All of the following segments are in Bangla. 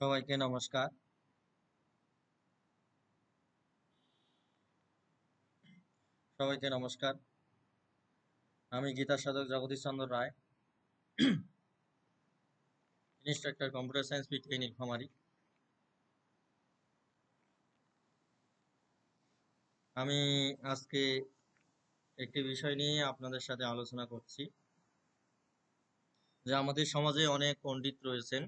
সবাইকে নমস্কার। সবাইকে নমস্কার। আমি গীতা সাধক Jagadish Chandra Roy, instructor computer science PTI Nilphamari. আমি আজকে একটি বিষয় নিয়ে আপনাদের সাথে আলোচনা করছি, যে আমাদের সমাজে অনেক পণ্ডিত রয়েছেন।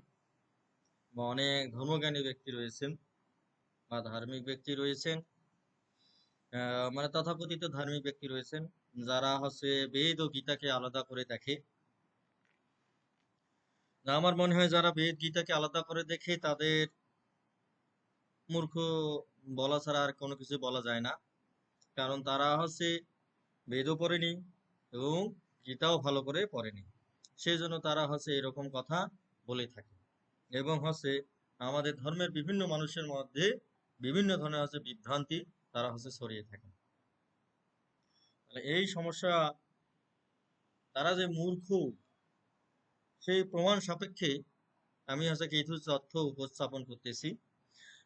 বা অনেক ধর্মজ্ঞানী ব্যক্তি রয়েছেন বা ধার্মিক ব্যক্তি রয়েছেন মানে তথাকথিত ধার্মিক ব্যক্তি রয়েছেন, যারা হচ্ছে বেদ ও গীতাকে আলাদা করে দেখে। আমার মনে হয় যারা বেদ গীতাকে আলাদা করে দেখে, তাদের মূর্খ বলা ছাড়া আর কোনো কিছু বলা যায় না। কারণ তারা হচ্ছে বেদও পড়েনি এবং গীতাও ভালো করে পড়েনি। সেই জন্য তারা হচ্ছে এরকম কথা বলে থাকে। এবং হচ্ছে আমাদের ধর্মের বিভিন্ন মানুষের মধ্যে বিভিন্ন ধরনের হচ্ছে বিভ্রান্তি তারা হচ্ছে ছড়িয়ে থাকে। এই সমস্যা, তারা যে মূর্খ, সেই প্রমাণ সাপেক্ষে আমি হচ্ছে কিছু তথ্য উপস্থাপন করতেছি।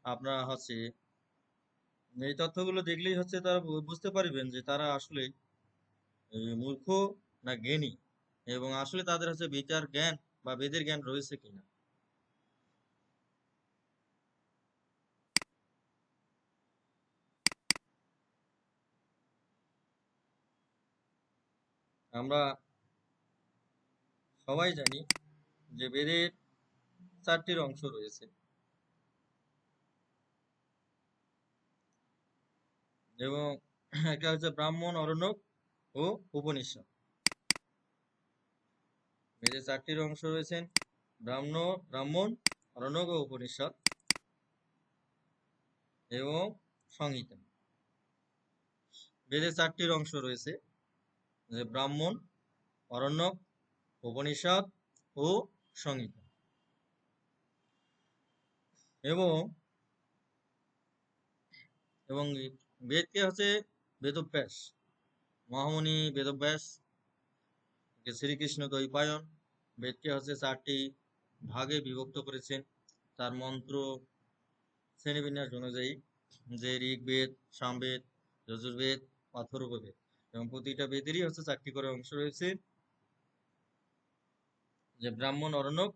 আপনারা হচ্ছে এই তথ্যগুলো দেখলেই হচ্ছে তারা বুঝতে পারবেন যে তারা আসলে মূর্খ না জ্ঞানী এবং আসলে তাদের হচ্ছে বিচার জ্ঞান বা বেদের জ্ঞান রয়েছে কিনা। আমরা সবাই জানি যে বেদের চারটির অংশ রয়েছে। এবং একটা হচ্ছে ব্রাহ্মণ, অরণ্যক ও উপনিষদ। বেদের চারটির অংশ রয়েছেন ব্রাহ্মণ ব্রাহ্মণ, অরণ্যক ও উপনিষদ এবং সংহিতা। বেদের চারটির অংশ রয়েছে। যে ব্রাহ্মণ, অরণ্যক, উপনিষদ ও সংহিতা। এবং এবং বেদকে হচ্ছে বেদব্যাস মহামুনি বেদব্যাস শ্রীকৃষ্ণ দ্বৈপায়ন বেদকে হচ্ছে চারটি ভাগে বিভক্ত করেছেন। তার মন্ত্র শ্রেণীবিন্যাস অনুযায়ী যে ঋগ্বেদ, সামবেদ, যজুর্বেদ অথর্ববেদ এবং প্রতিটা বেদেরই হচ্ছে চারটি করে অংশ রয়েছে। যে ব্রাহ্মণ, অরণ্যক,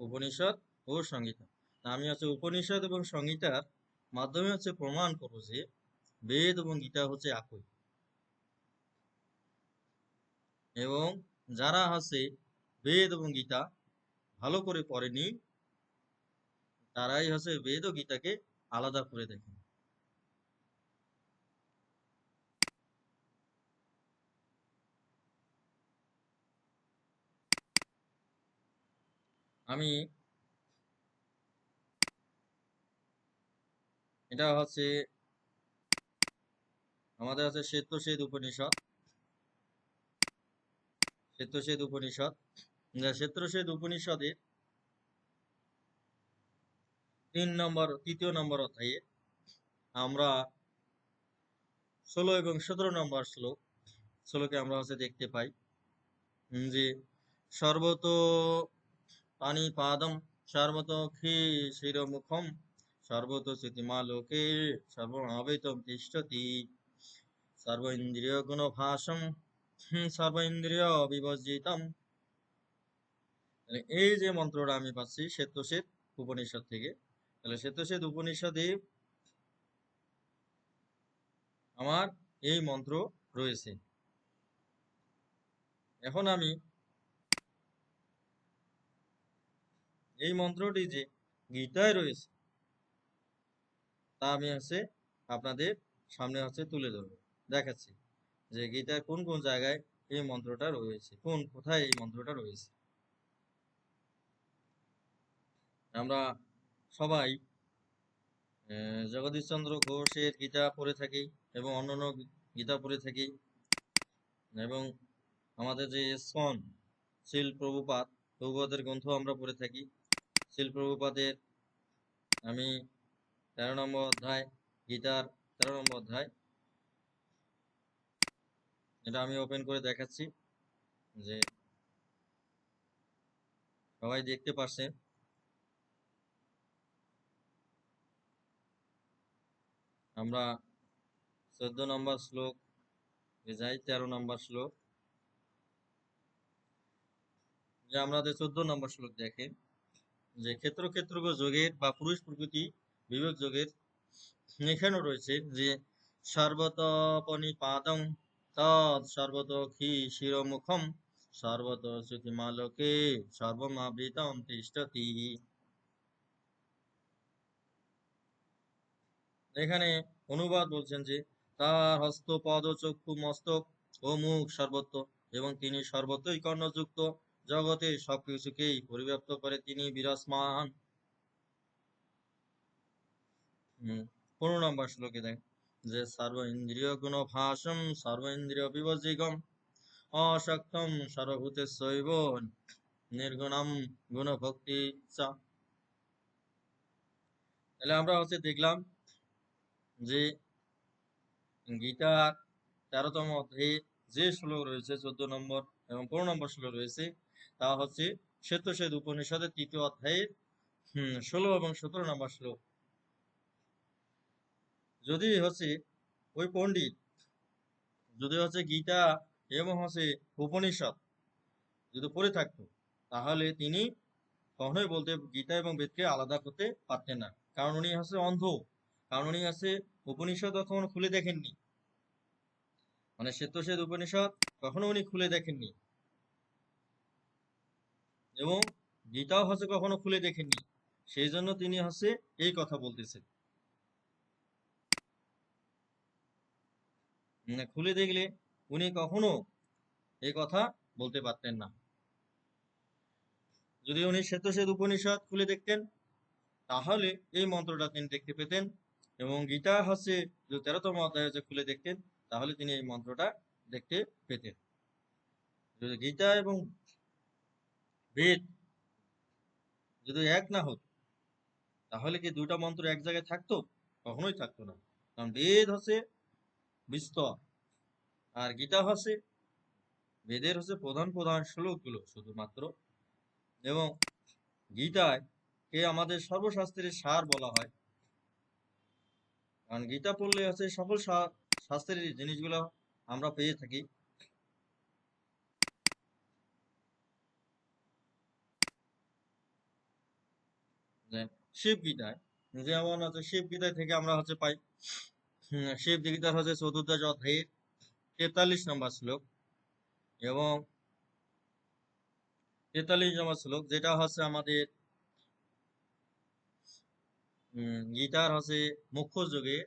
উপনিষদ ও সংহিতা। আমি হচ্ছে উপনিষদ এবং সংহিতার মাধ্যমে হচ্ছে প্রমাণ করব যে বেদ এবং গীতা হচ্ছে একই। এবং যারা হচ্ছে বেদ এবং গীতা ভালো করে পড়েনি, তারাই হচ্ছে বেদ ও গীতাকে আলাদা করে দেখেন। আমি এটা হচ্ছে আমাদের হচ্ছে শ্বেতশ্বেত উপনিষদ। শ্বেতশ্বেত উপনিষদ। যা শ্বেতশ্বেত উপনিষদের তিন নম্বর, তৃতীয় নম্বর অধ্যায়ে আমরা ষোলো এবং সতেরো নম্বর শ্লোক, শ্লোকে আমরা হচ্ছে দেখতে পাই যে সর্বত পানি পাদম সর্বত খি শিরমুখম সর্বত স্থিতিমালোকে সর্বমাবৃতম তিষ্ঠতি সর্ব ইন্দ্রিয় গুণভাসম সর্ব ইন্দ্রিয় বিবর্জিতম এই যে মন্ত্রটা আমি পাচ্ছি, শ্বেতশ্বেত উপনিষদ থেকে, তাহলে শ্বেতশ্বেত উপনিষদে আমার এই মন্ত্র রয়েছে। এখন আমি এই মন্ত্রটি যে গীতায় রয়েছে, তা আমি হচ্ছে আপনাদের সামনে হচ্ছে তুলে ধরবো। দেখাচ্ছি যে গীতার কোন কোন জায়গায় এই মন্ত্রটা রয়েছে, কোন কোথায় এই মন্ত্রটা রয়েছে। আমরা সবাই জগদীশচন্দ্র ঘোষের গীতা পড়ে থাকি এবং অন্যান্য গীতা পড়ে থাকি এবং আমাদের যে ইসকন শিল প্রভুপাত প্রভুপাদের গ্রন্থ আমরা পড়ে থাকি। শিলপ্রভুপাদের আমি তেরো নম্বর অধ্যায়, গীতার তেরো নম্বর অধ্যায়। এটা আমি ওপেন করে দেখাচ্ছি যে সবাই দেখতে পাচ্ছেন আমরা চোদ্দ নম্বর শ্লোক যাই, তেরো নম্বর শ্লোক। যে আমাদের চোদ্দ নম্বর শ্লোক দেখেন যে ক্ষেত্র ক্ষেত্র যোগের বা পুরুষ প্রকৃতি বিবেক যোগের এখানেও রয়েছে যে সর্বতপনিপাদং তৎ সর্বতোখি শিরোমুখম সর্বত শ্রুতিমালোকে সর্বমাবৃতম তিষ্ঠতি। এখানে অনুবাদ বলছেন যে তার হস্ত, পদ, চক্ষু, মস্তক ও মুখ সর্বত্র এবং তিনি সর্বত্রই কর্ণযুক্ত। জগতে সবকিছুকেই পরিব্যাপ্ত করে তিনি বিরাজমান। পনেরো নম্বর শ্লোকে দেখ। যে সর্ব ইন্দ্রিয় গুণ ভাষম সর্ব ইন্দ্রিয় বিবজিগম অশক্তম সর্বভূতেশ্বৈব নির্গুণম গুণ ভক্তি তাহলে আমরা হচ্ছে দেখলাম যে গীতার তেরোতম অধ্যায়ে যে শ্লোক রয়েছে, চোদ্দ নম্বর এবং পনেরো নম্বর শ্লোক রয়েছে তা হচ্ছে শ্বেতশ্বেত উপনিষদের তৃতীয় অধ্যায়ের ষোলো এবং সতেরো নম্বর শ্লোক। যদি হচ্ছে ওই পণ্ডিত, যদি হচ্ছে গীতা এবং হচ্ছে উপনিষদ যদি পড়ে থাকতো, তাহলে তিনি কখনোই বলতে গীতা এবং বেদকে আলাদা করতে পারতেন না। কারণ উনি হচ্ছে অন্ধ, কারণ উনি হচ্ছে উপনিষদ কখনো খুলে দেখেননি। মানে শ্বেতশ্বেত উপনিষদ কখনো উনি খুলে দেখেননি। এবং গীতাও হচ্ছে কখনো খুলে দেখেননি। সেই জন্য তিনি হচ্ছে এই কথা বলতেছেন। খুলে দেখলে উনি কখনো এই কথা বলতে পারতেন না। যদি উনি শ্বেতশ্বেত উপনিষদ খুলে দেখতেন, তাহলে এই মন্ত্রটা তিনি দেখতে পেতেন এবং গীতা হচ্ছে যে তেরোতম অধ্যায় হচ্ছে খুলে দেখতেন, তাহলে তিনি এই মন্ত্রটা দেখতে পেতেন। যদি গীতা এবং বেদ যদি এক না হতো, তাহলে কি দুটা মন্ত্র এক জায়গায় থাকতো? কখনোই থাকতো না। কারণ বেদ হচ্ছে বিস্তর, আর গীতা হচ্ছে, বেদের হচ্ছে প্রধান প্রধান শ্লোকগুলো শুধুমাত্র। এবং গীতায় কে আমাদের সর্বশাস্ত্রের সার বলা হয়? কারণ গীতা পড়লে হচ্ছে সকল শাস্ত্রের জিনিসগুলো আমরা পেয়ে থাকি যে শিব গীতায়। যেমন হচ্ছে শিব গীতায় থেকে আমরা হচ্ছে পাই শিব গীতার হচ্ছে চতুর্দশ অধ্যায়ের তেতাল্লিশ নম্বর শ্লোক এবং তেতাল্লিশ নম্বর শ্লোক, যেটা হচ্ছে আমাদের গীতার হচ্ছে মুখ্য যুগে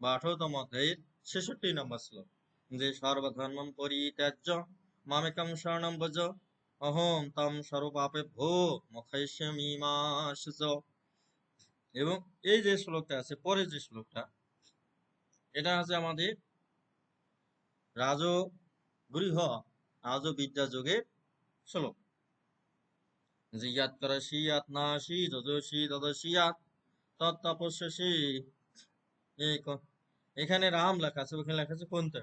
বা আঠারোতম অধ্যায়ের ছেষট্টি নম্বর শ্লোক, যে সর্বধর্মম পরিত্যাজ্য মামেকম শরণম ভজ, অহম তম সর্বপাপে ভো মুখাইষ্যামি মা শুচ এবং এই যে শ্লোকটা আছে, পরের যে শ্লোকটা, এটা হচ্ছে আমাদের রাজগৃহ রাজবিদ্যা যুগের শ্লোক। যে ইয়াত করসি ইয়াত নাসি যজসি তদসি ইয়াত তৎতপস্যসি এখানে রাম লেখা আছে, ওখানে লেখা আছে কোনতে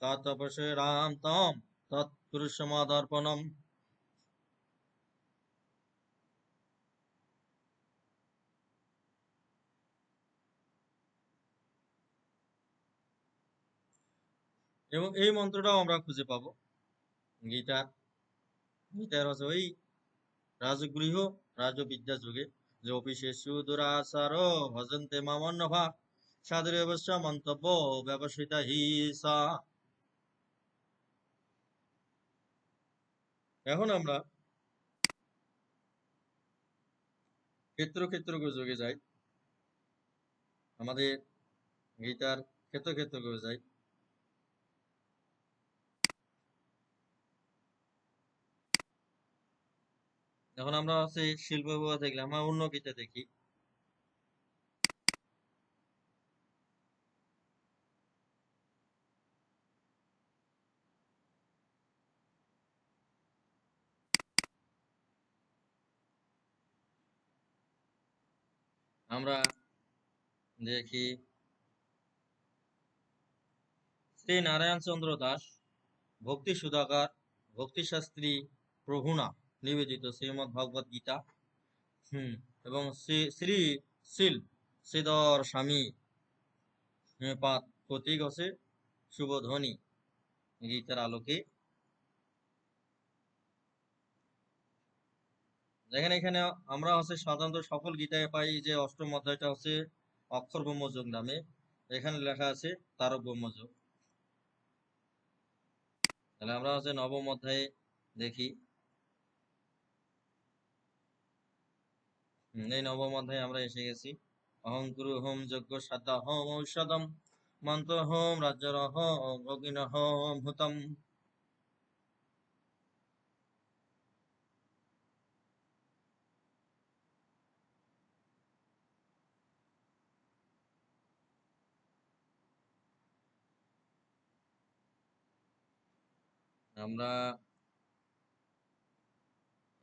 তৎতপস্য রাম তম তৎপুরুষমাদর্পণম এবং এই মন্ত্রটাও আমরা খুঁজে পাব। গীতার গীতার হচ্ছে ওই রাজগৃহ রাজবিদ্যা যুগে যে অফিসেষু দুরাচার ভজন্তে মামন্নভা সাধুর অবশ্য মন্তব্য ব্যবসিতা হিসা এখন আমরা ক্ষেত্র ক্ষেত্র যুগে যাই। আমাদের গীতার ক্ষেত্র ক্ষেত্র যাই। এখন আমরা হচ্ছে শিল্প বিভাগ দেখলাম, আমরা অন্য গীতা দেখি। আমরা দেখি শ্রী নারায়ণ চন্দ্র দাস, ভক্তি সুধাকার, ভক্তি শাস্ত্রী প্রভুনা নিবেদিত শ্রীমৎ ভগবত গীতা। হুম। এবং শ্রী শিল শ্রীধর স্বামী পাত প্রতীক হচ্ছে শুভ ধ্বনি গীতার আলোকে। দেখেন এখানে আমরা হচ্ছে সাধারণত সকল গীতায় পাই যে অষ্টম অধ্যায়টা হচ্ছে অক্ষর ব্রহ্মযোগ নামে। এখানে লেখা আছে তারক ব্রহ্মযোগ। তাহলে আমরা হচ্ছে নবম অধ্যায়ে দেখি। এই নবম অধ্যায়ে আমরা এসে গেছি। অহংকুরু হোম যজ্ঞ সাদা হোম ঔষধম, মন্ত্র হোম রাজ্যর হোম হোম ভূতম। আমরা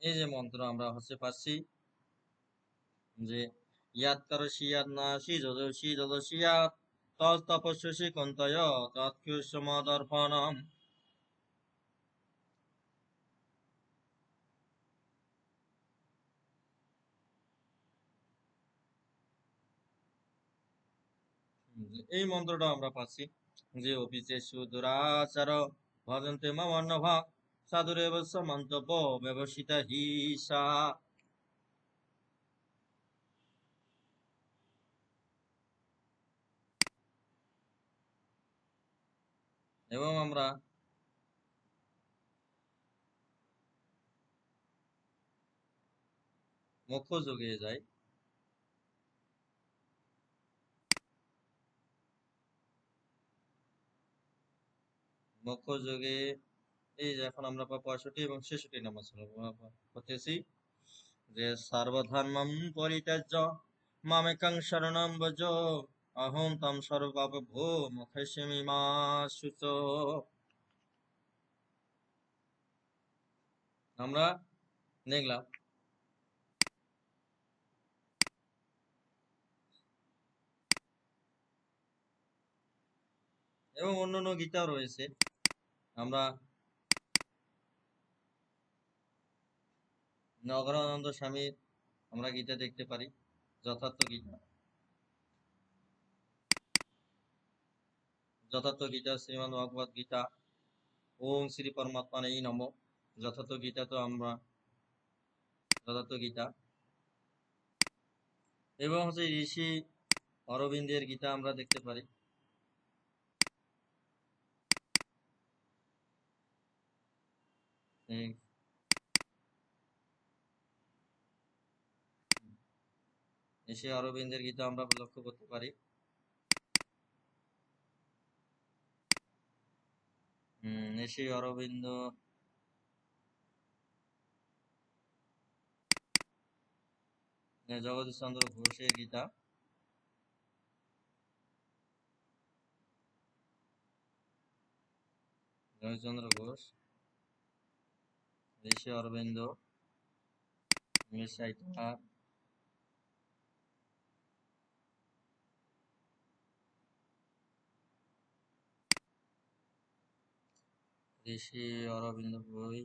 এই যে মন্ত্র আমরা হচ্ছে পাচ্ছি যে, ইয়াত ইয়াত তৎ তপস্যসি কন্তয় তৎক্ষুসমদর্পণম এই মন্ত্রটা আমরা পাচ্ছি। যে অফিসে সুদুরাচার ভজন্তে মমন্নভা সাধুরেব মন্তব্য ব্যবসিত হিসা এবং আমরা মুখ্য যুগে যাই। মুখ্য যুগে এই যে এখন আমরা পঁয়ষট্টি এবং ছেষট্টি ছিল করতেছি যে সর্বধর্মম পরিত্যাজ্য, মামেকং শরণম অহং তম সর্বপাপ ভো মুখস্মি সুচ আমরা দেখলাম। এবং অন্যান্য গীতাও রয়েছে। আমরা নগরানন্দ স্বামীর আমরা গীতা দেখতে পারি, যথার্থ গীতা। যথার্থ গীতা শ্রীমদ ভগবত গীতা, ওম শ্রী পরমাত্মা নেই নম। যথার্থ গীতা তো আমরা, যথার্থ গীতা। এবং হচ্ছে ঋষি অরবিন্দের গীতা আমরা দেখতে পারি। ঋষি অরবিন্দের গীতা আমরা লক্ষ্য করতে পারি। ঋষি অরবিন্দ জগদীশ চন্দ্র ঘোষের গীতা। জগদীশচন্দ্র ঘোষ ঋষি অরবিন্দ ইংলিশ সাহিত্যকার ঋষি অরবিন্দ বই।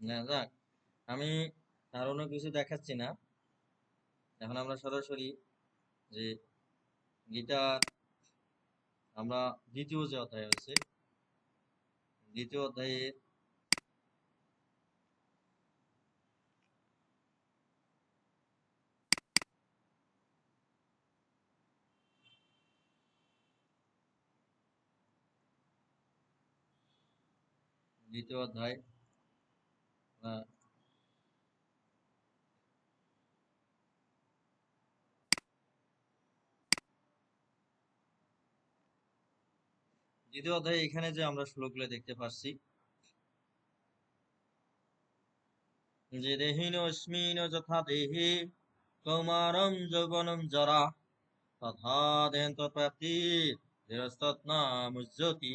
না, যাক, আমি আর অন্য কিছু দেখাচ্ছি না। এখন আমরা সরাসরি যে গীতার আমরা দ্বিতীয় যে অধ্যায় হচ্ছে দ্বিতীয় অধ্যায়ে দ্বিতীয় অধ্যায় দ্বিতীয় অধ্যায়ে এখানে যে আমরা শ্লোকগুলো দেখতে পাচ্ছি। যে দেহিনস্মিন যথা দেহে কৌমারম যৌবনম জরা তথা দেহন্ত প্রাপ্তি ধীরস্তৎনামুজ্যোতি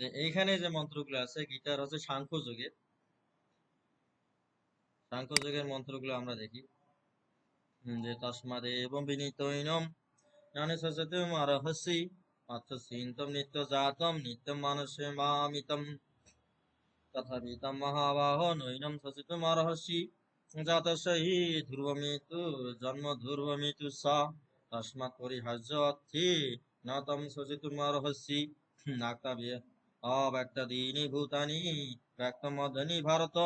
যে এইখানে যে মন্ত্রগুলো আছে গীতার হচ্ছে সাংখ্য যুগের সাংখ্য যুগের মন্ত্রগুলো আমরা দেখি। যে তস্মাদে এবং বিনীতৈনম জ্ঞানে সচেতম অরহসি অর্থ সিন্তম নিত্য জাতম নিত্যম মানুষে মামিতম। তথাপিতম মহাবাহ নৈনম সচেতম অরহসি জাতস্য হি ধ্রুবমিতু জন্ম ধ্রুবমিতু সা। তস্মাৎ পরিহার্য অর্থে ন তম সচেতম অরহসি নাক্তাব্য অব্যক্তাদীনি ভূতানি ব্যক্তমদনি ভারত।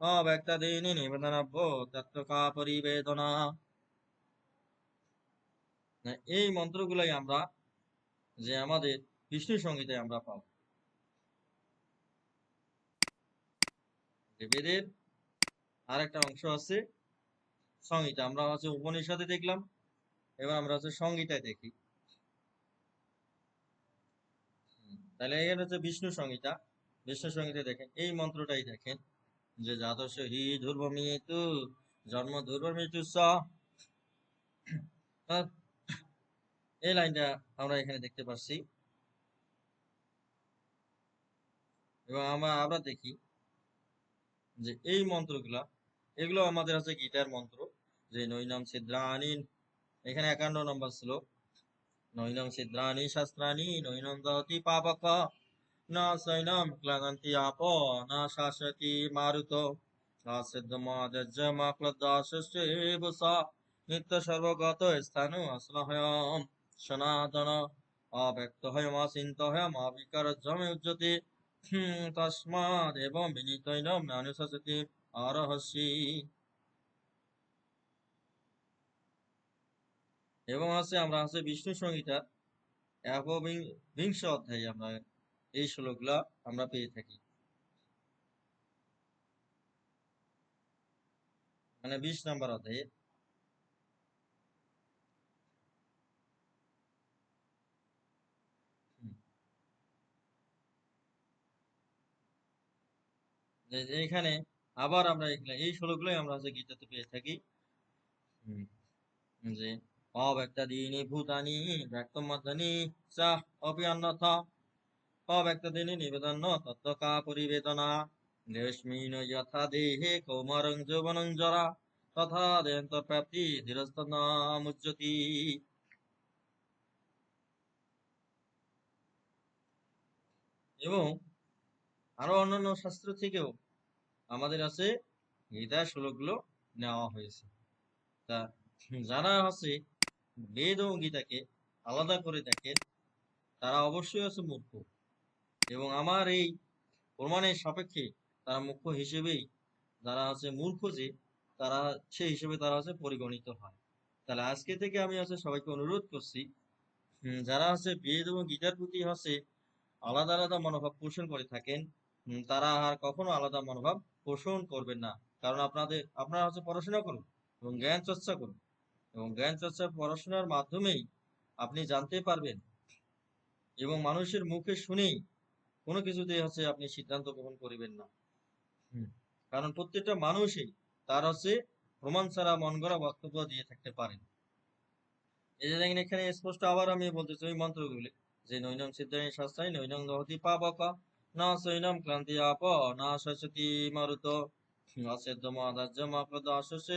অব্যক্তাদীনি নিবেদনাভ্য তত্ত্বকা পরিবেদনা। এই মন্ত্রগুলাই আমরা যে আমাদের বিষ্ণু সঙ্গীতে আমরা পাব। বেদের আর একটা অংশ আছে সংহিতা আমরা হচ্ছে উপনিষদে দেখলাম, এবার আমরা হচ্ছে সংহিতায় দেখি হুম, তাহলে এখানে হচ্ছে বিষ্ণু সংহিতা। বিষ্ণু সংহিতা দেখেন, এই মন্ত্রটাই দেখেন যে জাতস্য হি ধ্রুব মৃত্যু জন্ম ধ্রুব মৃত্যু স এই লাইনটা আমরা এখানে দেখতে পাচ্ছি। এবং আমরা আমরা দেখি যে এই মন্ত্রগুলা, এগুলো আমাদের আছে গীতার মন্ত্র, যে নৈনম ছিদ্রাণী এখানে একান্ন নম্বর শ্লোক। নৈনম ছিদ্রাণী শাস্ত্রাণী নৈনম দহতি পাপক। না সৈনম ক্লান্তি আপ, না শাসতি মারুত। সিদ্ধমাদ্যমাক্লদাসেবস নিত্য সর্বগত স্থানু আসলহয়ম সনাতন অব্যক্ত হয়ম চিন্ত হয়ম অবিকার জমে উজ্জতি তস্মাদ এবং বিনীতৈনম নানুশাসতি অরহসি এবং আছে আমরা আছে বিষ্ণু সংহিতা একবিংশ অধ্যায়ে আমরা এই শ্লোকগুলা আমরা পেয়ে থাকি। মানে বিশ নাম্বার অধ্যায়ে। এখানে আবার আমরা এই শ্লোকগুলোই আমরা গীতাতে পেয়ে থাকি। যে অব্যক্তাদীনি ভূতানি ব্যক্তমধ্যানি চা অপি অন্যথা অব্যক্তাদীনি নিবেদন তত্ত্বকা পরিবেদনা রেশমিন যথা দেহে কৌমারং যৌবনং জরা তথা দেয়ন্তর্প্রাপ্তি ধীরস্তনামুজ্জতি এবং আরও অন্যান্য শাস্ত্র থেকেও আমাদের আছে গীতার শ্লোকগুলো নেওয়া হয়েছে। তা যারা হচ্ছে বেদ ও আলাদা করে দেখেন, তারা অবশ্যই আছে মূর্খ। এবং আমার এই প্রমাণের সাপেক্ষে তারা মুখ্য হিসেবেই যারা হচ্ছে মূর্খ যে, তারা সেই হিসেবে তারা হচ্ছে পরিগণিত হয়। তাহলে আজকে থেকে আমি হচ্ছে সবাইকে অনুরোধ করছি যারা হচ্ছে বেদ এবং গীতার প্রতি হচ্ছে আলাদা আলাদা মনোভাব পোষণ করে থাকেন তারা আর কখনো আলাদা মনোভাব পোষণ করবেন না। কারণ আপনাদের, আপনারা হচ্ছে পড়াশোনা করুন এবং জ্ঞান চর্চা করুন। এবং জ্ঞান চর্চা পড়াশোনার মাধ্যমেই আপনি জানতে পারবেন এবং মানুষের মুখে শুনেই কোনো কিছুতে হচ্ছে আপনি সিদ্ধান্ত গ্রহণ করিবেন না। কারণ প্রত্যেকটা মানুষই তার হচ্ছে প্রমাণ ছাড়া মন গড়া বক্তব্য দিয়ে থাকতে পারেন। এই যে দেখেন এখানে স্পষ্ট আবার আমি বলতেছি ওই মন্ত্রগুলি যে নৈনম সিদ্ধানি শাস্ত্রাই নৈনম দহতি পাপক না সৈনম ক্লান্তি আপ না শস্যতি মারুত অসেদ্য মাদার্য মাপ্রদ অশস্যে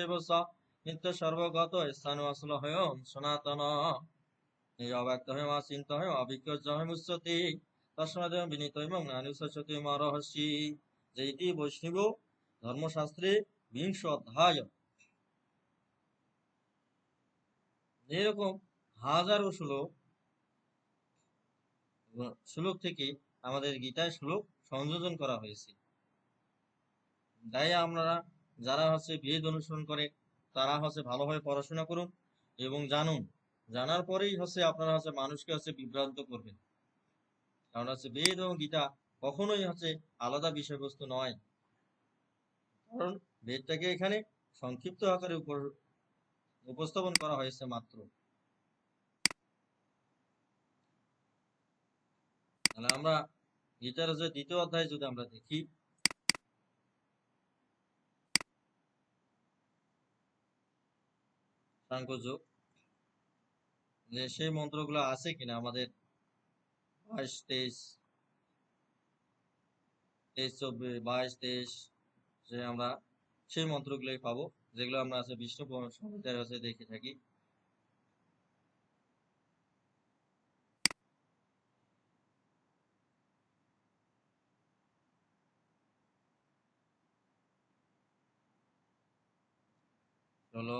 নিত্য সর্বগত স্থান আসল হয়ম সনাতন। এই অব্যক্ত হয়ম চিন্ত হয়ম অবিজ্ঞ হয়ম উচ্চতি। তস্মাদ বিনীত এবং নানুশস্যতি মরহসি। যে বৈষ্ণব ধর্মশাস্ত্রে বিংশ অধ্যায়। এরকম হাজারো শ্লোক শ্লোক থেকে আমাদের গীতায় শ্লোক সংযোজন করা হয়েছে। তাই আপনারা যারা হচ্ছে বেদ অনুসরণ করে তারা হচ্ছে ভালোভাবে পড়াশোনা করুন এবং জানুন, জানার পরেই হচ্ছে আপনারা হচ্ছে মানুষকে হচ্ছে বিভ্রান্ত করবেন। কারণ হচ্ছে বেদ এবং গীতা কখনোই হচ্ছে আলাদা বিষয়বস্তু নয়। কারণ বেদটাকে এখানে সংক্ষিপ্ত আকারে উপর, উপস্থাপন করা হয়েছে মাত্র। তাহলে আমরা গীতার যে দ্বিতীয় অধ্যায় যদি আমরা দেখি সাংখ্যযোগ যে সেই মন্ত্রগুলো আছে কিনা আমাদের বাইশ, তেইশ তেইশ, চব্বিশ, বাইশ, তেইশ, যে আমরা সেই মন্ত্রগুলোই পাবো, যেগুলো আমরা আছে বিষ্ণু সংহিতায় আছে দেখে থাকি। চলো।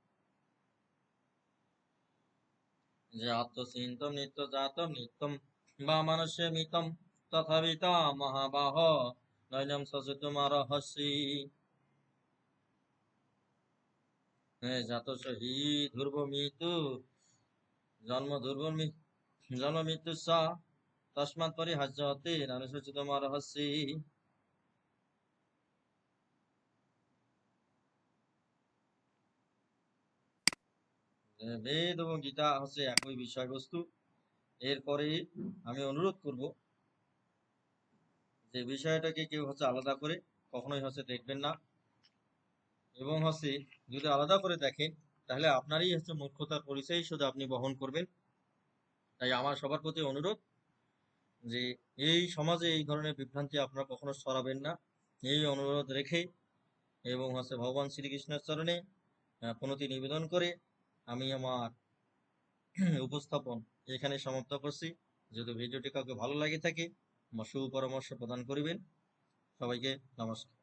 যে আত্মচিন্তম নিত্য জাতম নিত্যম বা মানুষে মিতম তথাবিতা মহাবাহ। নৈনম সচেত মরহসি জাত সহি ধ্রুব মৃত্যু, জন্ম ধ্রুব জন্ম মৃত্যু সা তস্মাৎ পরিহার্য হতে নানুসূচিত মরহসি যে বেদ এবং গীতা হচ্ছে একই বিষয়বস্তু। এরপরে আমি অনুরোধ করব যে বিষয়টাকে কেউ হচ্ছে আলাদা করে কখনোই হচ্ছে দেখবেন না। এবং হচ্ছে যদি আলাদা করে দেখেন, তাহলে আপনারই হচ্ছে মূর্খতার পরিচয় শুধু আপনি বহন করবেন। তাই আমার সবার প্রতি অনুরোধ যে এই সমাজে এই ধরনের বিভ্রান্তি আপনারা কখনো সরাবেন না। এই অনুরোধ রেখে এবং হচ্ছে ভগবান শ্রীকৃষ্ণের চরণে প্রণতি নিবেদন করে আমি আমার উপস্থাপন এখানে সমাপ্ত করছি। যদি ভিডিওটি কাউকে ভালো লাগে থাকে, আমার সুপরামর্শ প্রদান করিবেন। সবাইকে নমস্কার।